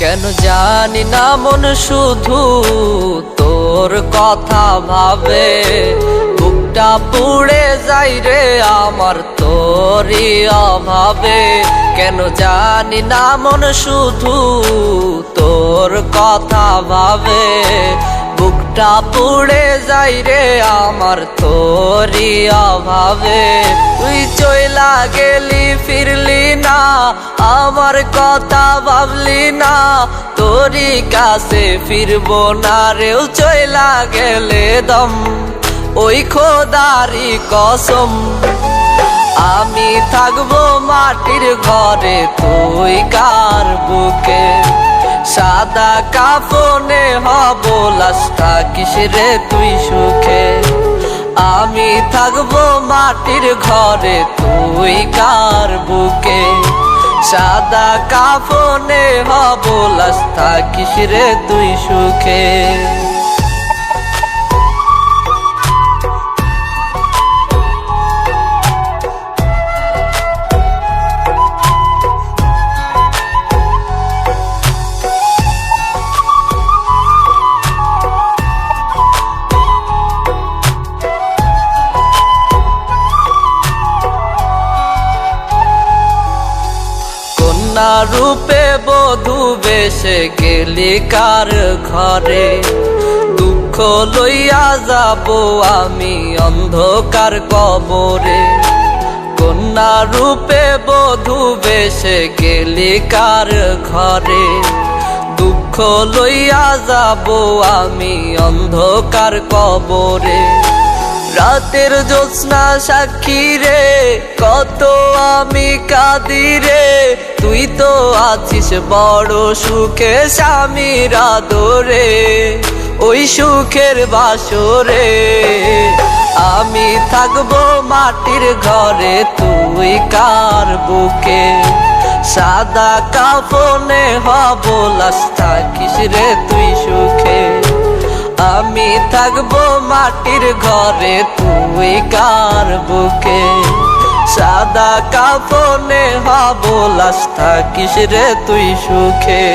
জানি না মন শুধু তোর কথা ভাবে। বুকটা পুড়ে যাই রে আমার তোরই অভাবে। কেন জানি না মন শুধু তোর কথা ভাবে। বুকটা পুড়ে যাই রে আমার তোরই অভাবে। তুই চইলা গেলি, ফিরলি না, আমার কথা ভাবলি না। তোরই কাছে ফিরবো না রেও চইলা গেলে দম। ওই খোদারি কসম। আমি থাকব মাটির ঘরে, তুই কার বুকে? সাদা কাফনে হব লাস্তা কিসরে তুই সুখে। আমি থাকব মাটির ঘরে, তুই কার বুকে? সাদা কাফনে হব লাস্তা কিসরে তুই সুখে। রূপে বধূ বেশে গেলি কার ঘরে? দুঃখ লইয়া যাব আমি অন্ধকার কবরে। কন্যা রূপে বধূ বেশে গেলি কার ঘরে? দুঃখ লইয়া যাব আমি অন্ধকার কবরে। রাতের জ্যোৎস্না সাক্ষী রে, কত আমি কাঁদি রে? তো আছিস বড় সুখে স্বামীর আদরে, ওই সুখের বাসরে। আমি থাকব মাটির ঘরে, তুই কার বুকে? সাদা কাফনে হব লাস্তা কিসরে তুই সুখে। আমি থাকব মাটির ঘরে, তুই কার বুকে? সাদা কাফনে হব লাস্তা কিসরে তুই সুখে।